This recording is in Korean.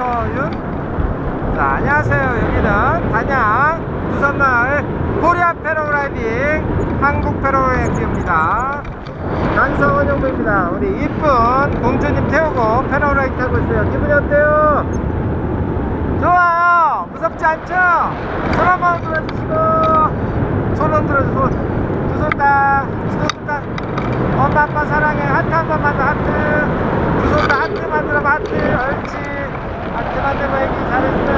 강서윤 자 안녕하세요 여기는 단양 부산마을 코리아 패러글라이딩 한국 패러글라이딩입니다. 강서원 형부입니다. 우리 이쁜 공주님 태우고 패러글라이딩 타고 있어요. 기분이 어때요? 좋아요. 무섭지 않죠? 손 한번 들어주시고 손 흔들어줘 손두손 다, 두손 다. 엄마 아빠 사랑해. 하트 한 번만 하트 Thank you.